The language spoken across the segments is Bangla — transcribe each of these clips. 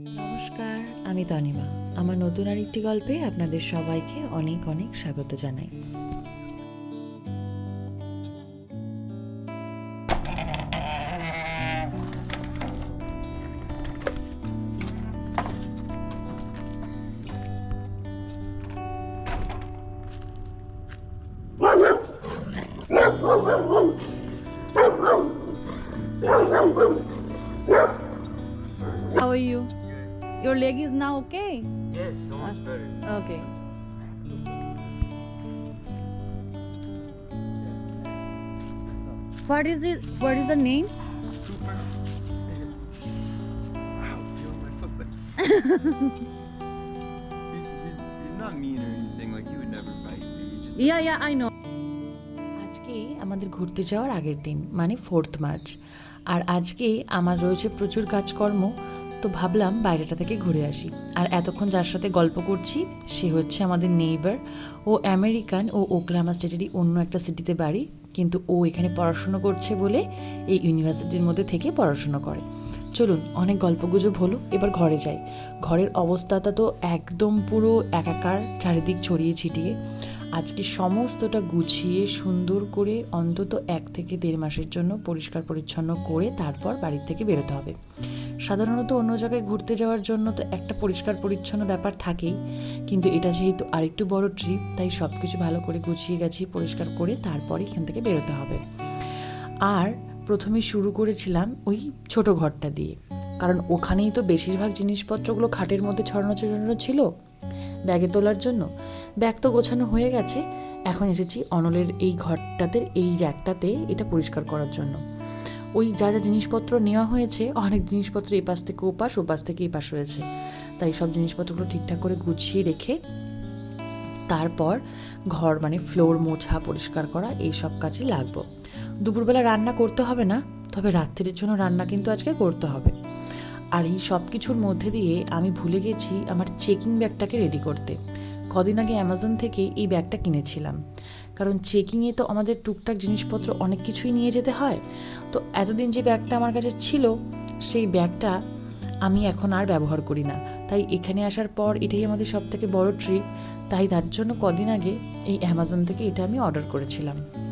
নমস্কার আমি তনিমা। আমার নতুন আরেকটি গল্পে আপনাদের সবাইকে অনেক অনেক স্বাগত জানাই। Your leg is now okay? Yes, so much better. Okay. What is it? What is the name? Super. Ow, feel my foot. He's, he's, he's not mean or anything. Like he would never bite me. He just Yeah, yeah, I know. আজকে আমাদের ঘুরতে যাওয়ার আগের দিন মানে ফোর্থ মার্চ আর আজকে আমার রয়েছে প্রচুর কাজকর্ম তো ভাবলাম বাইরেটা থেকে ঘুরে আসি। আর এতক্ষণ যার সাথে গল্প করছি, সে হচ্ছে আমাদের নেইবার ও আমেরিকান ও ওকলামা স্টেটেরই অন্য একটা সিটিতে বাড়ি, কিন্তু ও এখানে পড়াশুনো করছে বলে এই ইউনিভার্সিটির মধ্যে থেকে পড়াশুনো করে। চলুন, অনেক গল্পগুজব হলো, এবার ঘরে যাই। ঘরের অবস্থাটা তো একদম পুরো একাকার, চারিদিক ছড়িয়ে ছিটিয়ে। আজকে সমস্তটা গুছিয়ে, সুন্দর করে অন্তত এক থেকে দেড় মাসের জন্য পরিষ্কার পরিচ্ছন্ন করে তারপর বাড়ির থেকে বেরোতে হবে। সাধারণত অন্য জায়গায় ঘুরতে যাওয়ার জন্য তো একটা পরিষ্কার পরিচ্ছন্ন ব্যাপার থাকেই, কিন্তু এটা যেহেতু আরেকটু বড় ট্রিপ তাই সব কিছু ভালো করে গুছিয়ে গেছি পরিষ্কার করে তারপরে এখান থেকে বেরোতে হবে। আর প্রথমে শুরু করেছিলাম ওই ছোট ঘরটা দিয়ে, কারণ ওখানেই তো বেশিরভাগ জিনিসপত্রগুলো খাটের মধ্যে ছড়ানো ছড়ানো ছিল, ব্যাগে তোলার জন্য। ব্যাগ তো গোছানো হয়ে গেছে, এখন এসেছি অনলের এই ঘরটাতে, এই র্যাকটাতে এটা পরিষ্কার করার জন্য। ওই যা যা জিনিসপত্র নেওয়া হয়েছে, অনেক জিনিসপত্র এপাশ থেকে ওপাশ ওপাশ থেকে এপাশ রয়েছে। তাই সব জিনিসপত্রগুলো ঠিকঠাক করে গুছিয়ে রেখে তারপর ঘর মানে ফ্লোর মোছা, পরিষ্কার করা, এই সব কাজে লাগবো। দুপুরবেলা রান্না করতে হবে না, তবে রাত্রির জন্য রান্না কিন্তু আজকে করতে হবে। আর এই সব কিছুর মধ্যে দিয়ে আমি ভুলে গেছি আমার চেকিং ব্যাগটাকে রেডি করতে। কদিন আগে অ্যামাজন থেকে এই ব্যাগটা কিনেছিলাম। কারণ চেকিংয়ে তো আমাদের টুকটাক জিনিসপত্র অনেক কিছুই নিয়ে যেতে হয়। তো এতদিন যে ব্যাগটা আমার কাছে ছিল, সেই ব্যাগটা আমি এখন আর ব্যবহার করি না। তাই এখানে আসার পর এটাই আমাদের সব থেকে বড় ট্রিপ তাই তার জন্য কদিন আগে এই অ্যামাজন থেকে এটা আমি অর্ডার করেছিলাম।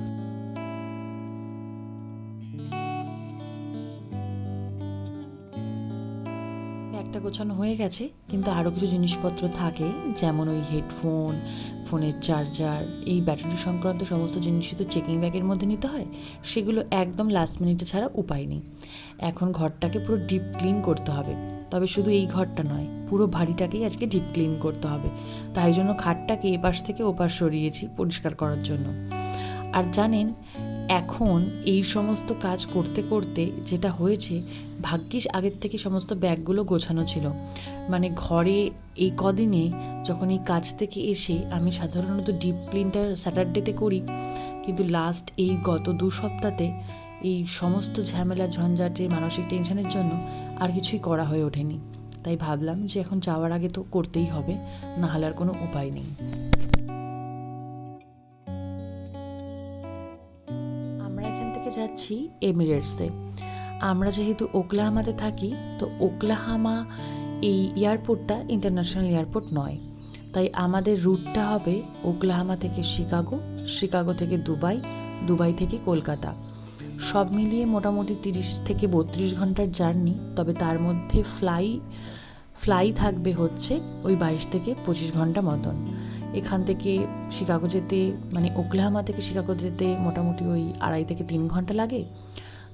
গোছানো হয়ে গেছে, কিন্তু আরও কিছু জিনিসপত্র থাকে, যেমন ওই হেডফোন ফোনের চার্জার এই ব্যাটারি সংক্রান্ত সমস্ত জিনিসই তো চেকিং ব্যাগের মধ্যে নিতে হয়, সেগুলো একদম লাস্ট মিনিটে ছাড়া উপায় নেই। এখন ঘরটাকে পুরো ডিপ ক্লিন করতে হবে, তবে শুধু এই ঘরটা নয়, পুরো বাড়িটাকেই আজকে ডিপ ক্লিন করতে হবে, তাই জন্য খাটটাকে এপাশ থেকে ওপাশ সরিয়েছি পরিষ্কার করার জন্য। আর জানেন এখন এই সমস্ত কাজ করতে করতে যেটা হয়েছে, ভাগ্যিস আগের থেকে সমস্ত ব্যাগগুলো গোছানো ছিল। মানে ঘরে এই কদিনে যখন এই কাজ থেকে এসে আমি সাধারণত ডিপ ক্লিনটা স্যাটারডেতে করি, কিন্তু লাস্ট এই গত দু সপ্তাহে এই সমস্ত ঝামেলা ঝঞ্ঝাটের মানসিক টেনশনের জন্য আর কিছুই করা হয়ে ওঠেনি। তাই ভাবলাম যে এখন যাওয়ার আগে তো করতেই হবে না হলে আর কোনো উপায় নেই। যাচ্ছি এমিরেটসে আমরা যেহেতু ওকলাহামাতে থাকি, তো ওকলাহামা এই এয়ারপোর্টটা ইন্টারন্যাশনাল এয়ারপোর্ট নয়। তাই আমাদের রুটটা হবে ওকলাহামা থেকে শিকাগো শিকাগো থেকে দুবাই দুবাই থেকে কলকাতা। সব মিলিয়ে মোটামুটি তিরিশ থেকে বত্রিশ ঘণ্টার জার্নি, তবে তার মধ্যে ফ্লাই ফ্লাই থাকবে হচ্ছে ওই বাইশ থেকে পঁচিশ ঘণ্টা মতন। এখান থেকে শিকাগো যেতে মানে ওকলাহামা থেকে শিকাগো যেতে মোটামুটি ওই আড়াই থেকে তিন ঘণ্টা লাগে।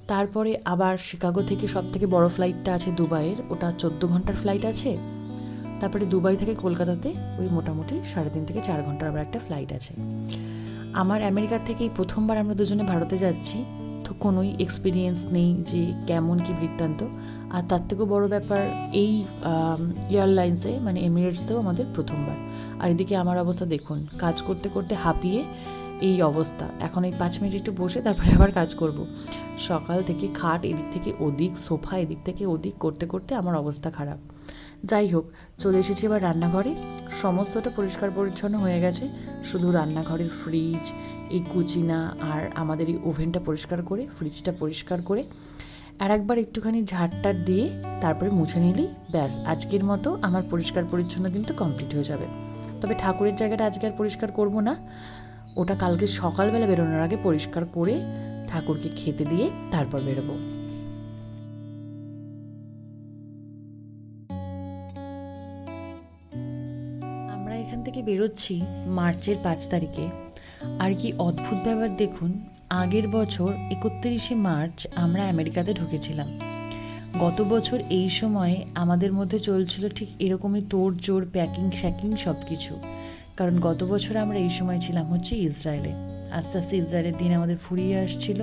তারপরে আবার শিকাগো থেকে সব থেকে বড় ফ্লাইটটা আছে দুবাইয়ের, ওটা চোদ্দ ঘণ্টার ফ্লাইট আছে। তারপরে দুবাই থেকে কলকাতাতে ওই মোটামুটি সাড়ে তিন থেকে চার ঘণ্টার আবার একটা ফ্লাইট আছে। আমার আমেরিকা থেকেই প্রথমবার আমরা দুজনে ভারতে যাচ্ছি। তো কোনোই এক্সপিরিয়েন্স নেই যে কেমন কি বৃত্তান্ত। আর তার থেকেও বড় ব্যাপার, এই এয়ারলাইন্সে মানে এমিরেটসেও আমাদের প্রথমবার। আর এদিকে আমার অবস্থা দেখুন, কাজ করতে করতে হাঁপিয়ে এই অবস্থা। এখন এই পাঁচ মিনিট একটু বসে, তারপরে আবার কাজ করব। সকাল থেকে খাট এদিক থেকে ওদিক, সোফা এদিক থেকে ওদিক করতে করতে আমার অবস্থা খারাপ। যাই হোক, চলে এসেছি এবার রান্নাঘরে। সমস্তটা পরিষ্কার পরিচ্ছন্ন হয়ে গেছে। শুধু রান্নাঘরের ফ্রিজ এই কুচিনা আর আমাদের এই ওভেনটা পরিষ্কার করে ফ্রিজটা পরিষ্কার করে, আর একবার একটুখানি ঝাড়টার দিয়ে তারপরে মুছে নিলেই ব্যাস। আজকের মতো আমার পরিষ্কার পরিচ্ছন্ন কিন্তু কমপ্লিট হয়ে যাবে। তবে ঠাকুরের জায়গাটা আজকে আর পরিষ্কার করব না। ওটা কালকে সকালবেলা বেরোনোর আগে পরিষ্কার করে ঠাকুরকে খেতে দিয়ে তারপর বেরোবো। আমরা এখান থেকে বেরোচ্ছি মার্চের পাঁচ তারিখে। আর কি অদ্ভুত ব্যাপার দেখুন, আগের বছর একত্রিশে মার্চ আমরা আমেরিকাতে ঢুকেছিলাম। গত বছর এই সময়ে আমাদের মধ্যে চলছিল ঠিক এরকমই তোড় জোর, প্যাকিং, শ্যাকিং সব কিছু কারণ গত বছর আমরা এই সময় ছিলাম হচ্ছে ইসরায়েলে। আস্তে আস্তে ইসরায়েলের দিন আমাদের ফুরিয়ে আসছিল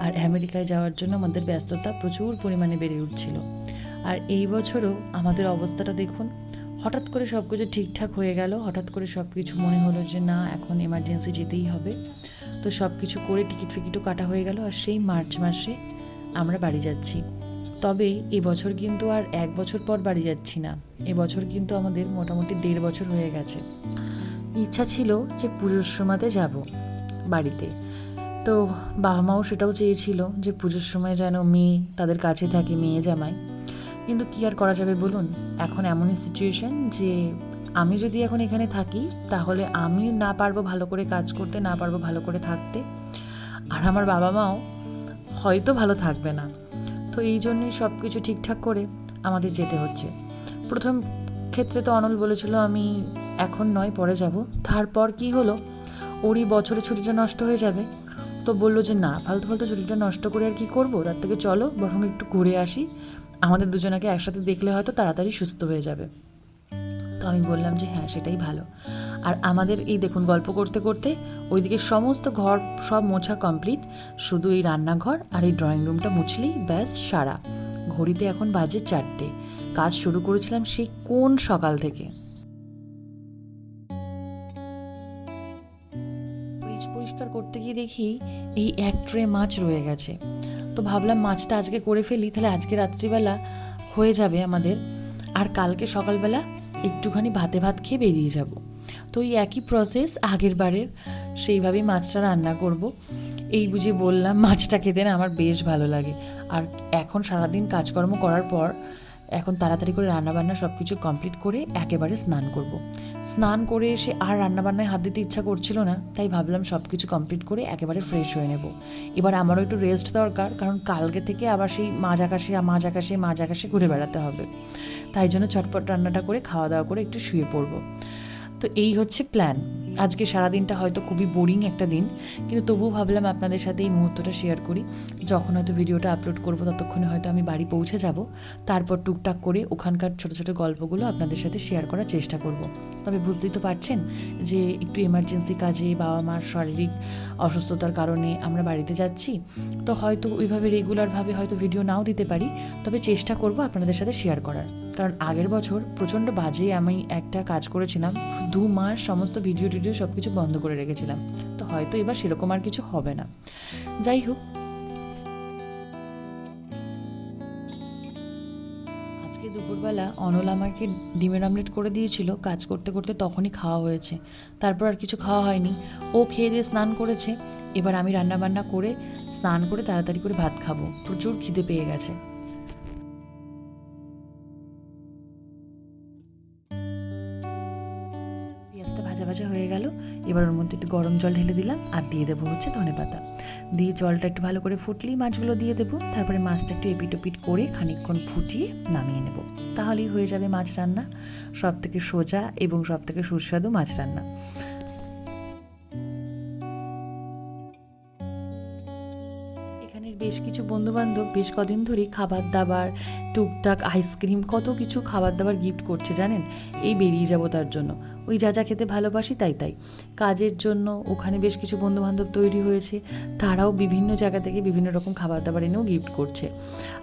আর আমেরিকায় যাওয়ার জন্য আমাদের ব্যস্ততা প্রচুর পরিমাণে বেড়ে উঠছিল। আর এই বছরও আমাদের অবস্থাটা দেখুন হঠাৎ করে সব কিছু ঠিকঠাক হয়ে গেল, হঠাৎ করে সব কিছু মনে হলো যে না, এখন এমার্জেন্সি যেতেই হবে। তো সব কিছু করে টিকিট ফিকিটও কাটা হয়ে গেল আর সেই মার্চ মাসে আমরা বাড়ি যাচ্ছি। তবে এবছর কিন্তু আর এক বছর পর বাড়ি যাচ্ছি না। এবছর কিন্তু আমাদের মোটামুটি দেড় বছর হয়ে গেছে। ইচ্ছা ছিল যে পুজোর সময়তে যাব বাড়িতে। তো বাবা মাও সেটাও চেয়েছিল যে পুজোর সময় যেন মেয়ে তাদের কাছে থাকে, মেয়ে জামাই। কিন্তু কী আর করা যাবে বলুন? এখন এমনই সিচুয়েশন যে আমি যদি এখন এখানে থাকি, তাহলে আমি না পারব ভালো করে কাজ করতে, না পারব ভালো করে থাকতে। আর আমার বাবা মাও হয়তো ভালো থাকবে না। তো এই জন্যই সব কিছু ঠিকঠাক করে আমাদের যেতে হচ্ছে। প্রথম ক্ষেত্রে তো অনল বলেছিল, আমি এখন নয়, পরে যাব। তারপর কি হলো? ওরই বছরে ছুটিটা নষ্ট হয়ে যাবে। তো বলল যে, না, ফালতু ফালতু ছুটিটা নষ্ট করে আর কি করব? তার থেকে চলো, বরং একটু ঘুরে আসি। আমাদের দুজনাকে একসাথে দেখলে হয়তো তাড়াতাড়ি সুস্থ হয়ে যাবে। তো আমি বললাম যে হ্যাঁ সেটাই ভালো। আর আমাদের এই দেখুন, গল্প করতে করতে ওইদিকে সমস্ত ঘর সব মোছা কমপ্লিট। শুধু এই রান্নাঘর আর এই ড্রয়িং রুমটা মুছলেই ব্যাস সারা। ঘড়িতে এখন বাজে চারটে। কাজ শুরু করেছিলাম সেই কোন সকাল থেকে? পরিষ্কার করতে গিয়ে দেখি এই এক ট্রে মাছ রয়ে গেছে। তো ভাবলাম মাছটা আজকে করে ফেলি, তাহলে আজকে রাত্রিবেলা হয়ে যাবে আমাদের। আর কালকে সকালবেলা একটুখানি ভাতে ভাত খেয়ে বেরিয়ে যাব। তো এই একই প্রসেস আগের বারের, সেইভাবেই মাছটা রান্না করব। এই বুঝে বললাম, মাছটা খেতে না আমার বেশ ভালো লাগে। আর এখন সারাদিন কাজকর্ম করার পর এখন তাড়াতাড়ি করে রান্নাবান্না সব কিছু কমপ্লিট করে একেবারে স্নান করব। স্নান করে এসে আর রান্নাবান্নায় হাত দিতে ইচ্ছা করছিল না, তাই ভাবলাম সব কিছু কমপ্লিট করে একেবারে ফ্রেশ হয়ে নেব। এবার আমারও একটু রেস্ট দরকার, কারণ কালকে থেকে আবার সেই মাঝ আকাশে মাঝ আকাশে মাঝ আকাশে ঘুরে বেড়াতে হবে। তাই জন্য ছটপট রান্নাটা করে খাওয়া দাওয়া করে একটু শুয়ে পড়ব। তো এই হচ্ছে প্ল্যান আজকে সারাদিনটা হয়তো খুবই বোরিং একটা দিন, কিন্তু তবুও ভাবলাম আপনাদের সাথে এই মুহূর্তটা শেয়ার করি। যখন হয়তো ভিডিওটা আপলোড করব ততক্ষণে হয়তো আমি বাড়ি পৌঁছে যাব। তারপর টুকটাক করে ওখানকার ছোট ছোট গল্পগুলো আপনাদের সাথে শেয়ার করার চেষ্টা করব। তবে বুঝতেই তো পারছেন যে একটু এমার্জেন্সি কাজে বাবা মার শারীরিক অসুস্থতার কারণে আমরা বাড়িতে যাচ্ছি। তো হয়তো ওইভাবে রেগুলারভাবে হয়তো ভিডিও নাও দিতে পারি। তবে চেষ্টা করব আপনাদের সাথে শেয়ার করার। কারণ আগের বছর প্রচণ্ড বাজে আমি একটা কাজ করেছিলাম, দু মাস সমস্ত ভিডিও টিডিও সব কিছু বন্ধ করে রেখেছিলাম। তো হয়তো এবার সেরকম আর কিছু হবে না। যাই হোক দুপুরবেলা অনল আমাকে ডিমের আমলেট করে দিয়েছিল, কাজ করতে করতে তখনই খাওয়া হয়েছে। তারপর আর কিছু খাওয়া হয়নি। ও খেয়ে দিয়ে স্নান করেছে। এবার আমি রান্না বান্না করে, স্নান করে তাড়াতাড়ি করে ভাত খাব। প্রচুর খিদে পেয়ে গেছে। ভাজা হয়ে গেল। এবার ওর মধ্যে একটু গরম জল ঢেলে দিলাম আর দিয়ে দেবো হচ্ছে ধনে পাতা। দিয়ে জলটা একটু ভালো করে ফুটলেই মাছগুলো দিয়ে দেবো। তারপরে মাছটা একটু এপিট ওপিট করে খানিকক্ষণ ফুটিয়ে নামিয়ে নেব। তাহলেই হয়ে যাবে মাছ রান্না। সব থেকে সোজা এবং সব থেকে সুস্বাদু মাছ রান্না। এখানের বেশ কিছু বন্ধুবান্ধব বেশ কদিন ধরেই খাবার দাবার টুকটাক আইসক্রিম, কত কিছু খাবার দাবার গিফট করছে, জানেন? এই বেরিয়ে যাব তার জন্য। ওই যা যা খেতে ভালোবাসি তাই তাই। কাজের জন্য ওখানে বেশ কিছু বন্ধুবান্ধব তৈরি হয়েছে। তারাও বিভিন্ন জায়গা থেকে বিভিন্ন রকম খাবার দাবার এনেও গিফট করছে।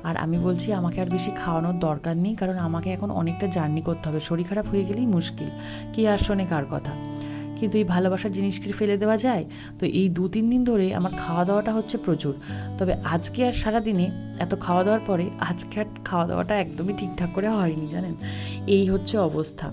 আর আমি বলছি, আমাকে আর বেশি খাওয়ানোর দরকার নেই, কারণ আমাকে এখন অনেকটা জার্নি করতে হবে। শরীর খারাপ হয়ে গেলেই মুশকিল। কি আর শোনে কার কথা? কিন্তু এই ভালোবাসার জিনিসকে ফেলে দেওয়া যায়? তো এই দু, তিন দিন ধরে আমার খাওয়া দাওয়াটা হচ্ছে প্রচুর। তবে আজকে আর সারাদিনে এত খাওয়া দাওয়ার পরে আজকে আর খাওয়া দাওয়াটা একদমই ঠিকঠাক করে হয়নি, জানেন? এই হচ্ছে অবস্থা।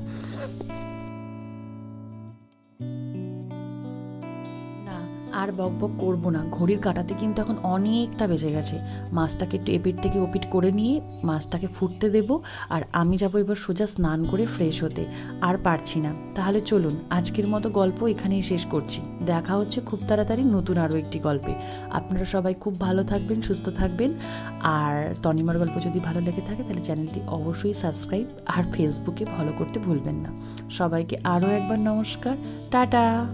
আর আর বক বক করব না। ঘড়ির কাটাতে কিন্তু এখন অনেকটা বেজে গেছে। মাছটাকে একটু এপিট থেকে ওপিট করে নিয়ে মাছটাকে ফুটতে দেব আর আমি যাব এবার সোজা স্নান করে ফ্রেশ হতে। আর পারছি না। তাহলে চলুন, আজকের মতো গল্প এখানেই শেষ করছি। দেখা হচ্ছে খুব তাড়াতাড়ি নতুন আরও একটি গল্পে। আপনারা সবাই খুব ভালো থাকবেন, সুস্থ থাকবেন। আর তনিমার গল্প যদি ভালো লেগে থাকে, তাহলে চ্যানেলটি অবশ্যই সাবস্ক্রাইব আর ফেসবুকে ফলো করতে ভুলবেন না। সবাইকে আরও একবার নমস্কার। টাটা!